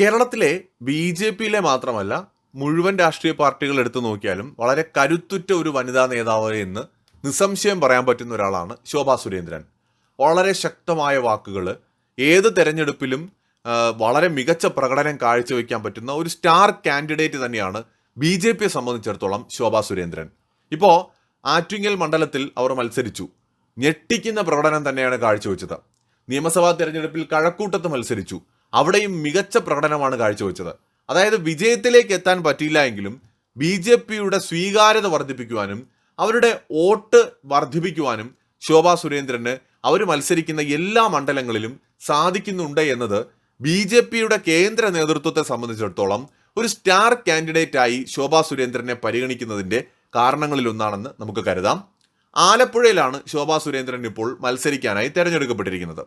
കേരളത്തിലെ B J പിയിലെ മാത്രമല്ല മുഴുവൻ രാഷ്ട്രീയ പാർട്ടികൾ എടുത്തു നോക്കിയാലും വളരെ കരുത്തുറ്റ ഒരു വനിതാ നേതാവ് എന്ന് നിസ്സംശയം പറയാൻ പറ്റുന്ന ഒരാളാണ് ശോഭാ സുരേന്ദ്രൻ. വളരെ ശക്തമായ വാക്കുകൾ ഏത് തെരഞ്ഞെടുപ്പിലും വളരെ മികച്ച പ്രകടനം കാഴ്ചവെക്കാൻ പറ്റുന്ന ഒരു സ്റ്റാർ കാൻഡിഡേറ്റ് തന്നെയാണ് ബി ജെ പിയെ സംബന്ധിച്ചിടത്തോളം ശോഭാ സുരേന്ദ്രൻ. ഇപ്പോൾ ആറ്റിങ്ങൽ മണ്ഡലത്തിൽ അവർ മത്സരിച്ചു. ഞെട്ടിക്കുന്ന പ്രകടനം തന്നെയാണ് കാഴ്ചവെച്ചത്. നിയമസഭാ തെരഞ്ഞെടുപ്പിൽ കഴക്കൂട്ടത്ത് മത്സരിച്ചു. അവിടെയും മികച്ച പ്രകടനമാണ് കാഴ്ചവെച്ചത്. അതായത് വിജയത്തിലേക്ക് എത്താൻ പറ്റിയില്ല എങ്കിലും ബി ജെ പിയുടെ സ്വീകാര്യത വർദ്ധിപ്പിക്കുവാനും അവരുടെ വോട്ട് വർദ്ധിപ്പിക്കുവാനും ശോഭാ സുരേന്ദ്രന് അവർ മത്സരിക്കുന്ന എല്ലാ മണ്ഡലങ്ങളിലും സാധിക്കുന്നുണ്ട് എന്നത് ബി ജെ പിയുടെ കേന്ദ്ര നേതൃത്വത്തെ സംബന്ധിച്ചിടത്തോളം ഒരു സ്റ്റാർ കാൻഡിഡേറ്റ് ആയി ശോഭാ സുരേന്ദ്രനെ പരിഗണിക്കുന്നതിന്റെ കാരണങ്ങളിലൊന്നാണെന്ന് നമുക്ക് കരുതാം. ആലപ്പുഴയിലാണ് ശോഭാ സുരേന്ദ്രൻ ഇപ്പോൾ മത്സരിക്കാനായി തെരഞ്ഞെടുക്കപ്പെട്ടിരിക്കുന്നത്.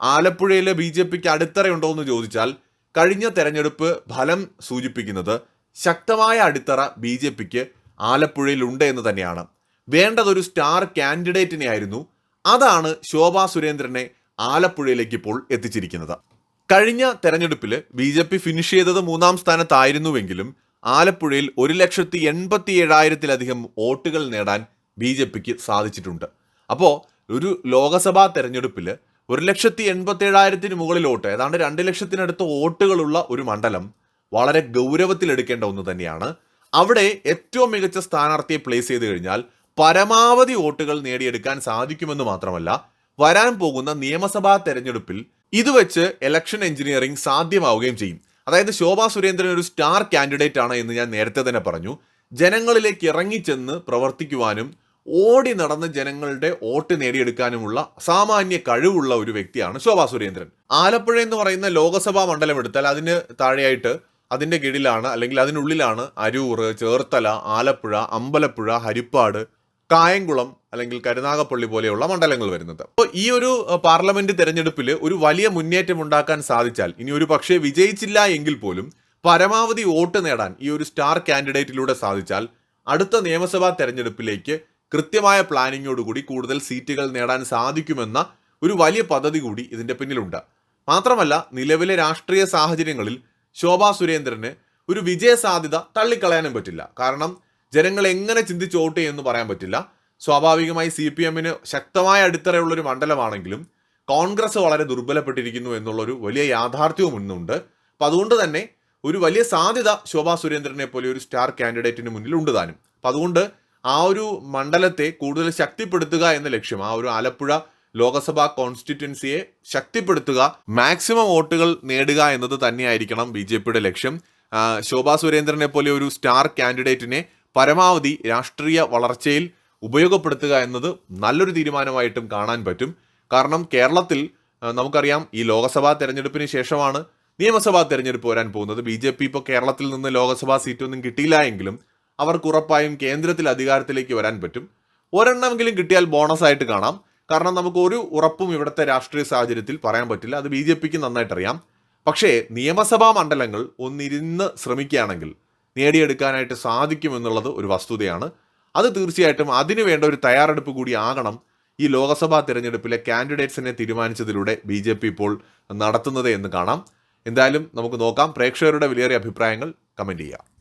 ആലപ്പുഴയിലെ ബി ജെ പിക്ക് അടിത്തറയുണ്ടോ എന്ന് ചോദിച്ചാൽ കഴിഞ്ഞ തെരഞ്ഞെടുപ്പ് ഫലം സൂചിപ്പിക്കുന്നത് ശക്തമായ അടിത്തറ ബി ജെ പിക്ക് ആലപ്പുഴയിൽ ഉണ്ട് എന്ന് തന്നെയാണ്. വേണ്ടതൊരു സ്റ്റാർ കാൻഡിഡേറ്റിനെ ആയിരുന്നു അതാണ് ശോഭാ സുരേന്ദ്രനെ ആലപ്പുഴയിലേക്ക് ഇപ്പോൾ എത്തിച്ചിരിക്കുന്നത്. കഴിഞ്ഞ തെരഞ്ഞെടുപ്പിൽ ബി ജെ പി ഫിനിഷ് ചെയ്തത് മൂന്നാം സ്ഥാനത്തായിരുന്നുവെങ്കിലും ആലപ്പുഴയിൽ ഒരു ലക്ഷത്തി എൺപത്തി ഏഴായിരത്തിലധികം വോട്ടുകൾ നേടാൻ ബി ജെ പിക്ക് സാധിച്ചിട്ടുണ്ട്. അപ്പോൾ ഒരു ലോകസഭാ തെരഞ്ഞെടുപ്പിൽ ഒരു ലക്ഷത്തി എൺപത്തി ഏഴായിരത്തിന് മുകളിൽ ഏതാണ്ട് രണ്ട് ലക്ഷത്തിനടുത്ത് വോട്ടുകളുള്ള ഒരു മണ്ഡലം വളരെ ഗൗരവത്തിലെടുക്കേണ്ട ഒന്ന് തന്നെയാണ്. അവിടെ ഏറ്റവും മികച്ച സ്ഥാനാർത്ഥിയെ പ്ലേസ് ചെയ്ത് കഴിഞ്ഞാൽ പരമാവധി വോട്ടുകൾ നേടിയെടുക്കാൻ സാധിക്കുമെന്ന് മാത്രമല്ല വരാൻ പോകുന്ന നിയമസഭാ തെരഞ്ഞെടുപ്പിൽ ഇത് വെച്ച് ഇലക്ഷൻ എഞ്ചിനീയറിംഗ് സാധ്യമാവുകയും ചെയ്യും. അതായത് ശോഭാ സുരേന്ദ്രൻ ഒരു സ്റ്റാർ കാൻഡിഡേറ്റ് ആണ് എന്ന് ഞാൻ നേരത്തെ തന്നെ പറഞ്ഞു. ജനങ്ങളിലേക്ക് ഇറങ്ങിച്ചെന്ന് പ്രവർത്തിക്കുവാനും ഓടി നടന്ന് ജനങ്ങളുടെ വോട്ട് നേടിയെടുക്കാനുമുള്ള സാമാന്യ കഴിവുള്ള ഒരു വ്യക്തിയാണ് ശോഭാ സുരേന്ദ്രൻ. ആലപ്പുഴ എന്ന് പറയുന്ന ലോകസഭാ മണ്ഡലം എടുത്താൽ അതിന് താഴെയായിട്ട് അതിന്റെ കീഴിലാണ് അല്ലെങ്കിൽ അതിനുള്ളിലാണ് അരൂർ ചേർത്തല ആലപ്പുഴ അമ്പലപ്പുഴ ഹരിപ്പാട് കായംകുളം അല്ലെങ്കിൽ കരുനാഗപ്പള്ളി പോലെയുള്ള മണ്ഡലങ്ങൾ വരുന്നത്. അപ്പോൾ ഈ ഒരു പാർലമെന്റ് തെരഞ്ഞെടുപ്പിൽ ഒരു വലിയ മുന്നേറ്റം ഉണ്ടാക്കാൻ സാധിച്ചാൽ ഇനി ഒരു പക്ഷേ വിജയിച്ചില്ല എങ്കിൽ പോലും പരമാവധി വോട്ട് നേടാൻ ഈ ഒരു സ്റ്റാർ കാൻഡിഡേറ്റിലൂടെ സാധിച്ചാൽ അടുത്ത നിയമസഭാ തെരഞ്ഞെടുപ്പിലേക്ക് കൃത്യമായ പ്ലാനിങ്ങോടുകൂടി കൂടുതൽ സീറ്റുകൾ നേടാൻ സാധിക്കുമെന്ന ഒരു വലിയ പദ്ധതി കൂടി ഇതിന്റെ പിന്നിലുണ്ട്. മാത്രമല്ല നിലവിലെ രാഷ്ട്രീയ സാഹചര്യങ്ങളിൽ ശോഭാ സുരേന്ദ്രന് ഒരു വിജയ സാധ്യത തള്ളിക്കളയാനും പറ്റില്ല. കാരണം ജനങ്ങൾ എങ്ങനെ ചിന്തിച്ച് വോട്ട് ചെയ്യുമെന്ന് പറയാൻ പറ്റില്ല. സ്വാഭാവികമായി സി പി എമ്മിന് ശക്തമായ അടിത്തറയുള്ളൊരു മണ്ഡലമാണെങ്കിലും കോൺഗ്രസ് വളരെ ദുർബലപ്പെട്ടിരിക്കുന്നു എന്നുള്ളൊരു വലിയ യാഥാർത്ഥ്യവും ഇന്നുണ്ട്. അപ്പം അതുകൊണ്ട് തന്നെ ഒരു വലിയ സാധ്യത ശോഭാ സുരേന്ദ്രനെ പോലെ ഒരു സ്റ്റാർ കാൻഡിഡേറ്റിന് മുന്നിൽ ഉണ്ട് താനും. അപ്പം അതുകൊണ്ട് ആ ഒരു മണ്ഡലത്തെ കൂടുതൽ ശക്തിപ്പെടുത്തുക എന്ന ലക്ഷ്യം ആ ഒരു ആലപ്പുഴ ലോക്സഭാ കോൺസ്റ്റിറ്റ്യുവൻസിയെ ശക്തിപ്പെടുത്തുക മാക്സിമം വോട്ടുകൾ നേടുക എന്നത് തന്നെയായിരിക്കണം ബി ജെ പിയുടെ ലക്ഷ്യം. ശോഭാ സുരേന്ദ്രനെ പോലെ ഒരു സ്റ്റാർ കാൻഡിഡേറ്റിനെ പരമാവധി രാഷ്ട്രീയ വളർച്ചയിൽ ഉപയോഗപ്പെടുത്തുക എന്നത് നല്ലൊരു തീരുമാനമായിട്ടും കാണാൻ പറ്റും. കാരണം കേരളത്തിൽ നമുക്കറിയാം ഈ ലോക്സഭാ തെരഞ്ഞെടുപ്പിന് ശേഷമാണ് നിയമസഭാ തെരഞ്ഞെടുപ്പ് വരാൻ പോകുന്നത്. ബി ജെ പി ഇപ്പോൾ കേരളത്തിൽ നിന്ന് ലോക്സഭാ സീറ്റൊന്നും കിട്ടിയില്ല എങ്കിലും അവർക്ക് ഉറപ്പായും കേന്ദ്രത്തിൽ അധികാരത്തിലേക്ക് വരാൻ പറ്റും. ഒരെണ്ണമെങ്കിലും കിട്ടിയാൽ ബോണസ് ആയിട്ട് കാണാം. കാരണം നമുക്ക് ഒരു ഉറപ്പും ഇവിടുത്തെ രാഷ്ട്രീയ സാഹചര്യത്തിൽ പറയാൻ പറ്റില്ല. അത് ബി ജെ പിക്ക് നന്നായിട്ടറിയാം. പക്ഷേ നിയമസഭാ മണ്ഡലങ്ങൾ ഒന്നിരുന്ന് ശ്രമിക്കുകയാണെങ്കിൽ നേടിയെടുക്കാനായിട്ട് സാധിക്കുമെന്നുള്ളത് ഒരു വസ്തുതയാണ്. അത് തീർച്ചയായിട്ടും അതിനുവേണ്ട ഒരു തയ്യാറെടുപ്പ് കൂടി ആകണം ഈ ലോക്സഭാ തിരഞ്ഞെടുപ്പിലെ കാൻഡിഡേറ്റ്സിനെ തീരുമാനിച്ചതിലൂടെ ബി ജെ പി ഇപ്പോൾ നടത്തുന്നത് എന്ന് കാണാം. എന്തായാലും നമുക്ക് നോക്കാം. പ്രേക്ഷകരുടെ വിലയേറിയ അഭിപ്രായങ്ങൾ കമന്റ് ചെയ്യാം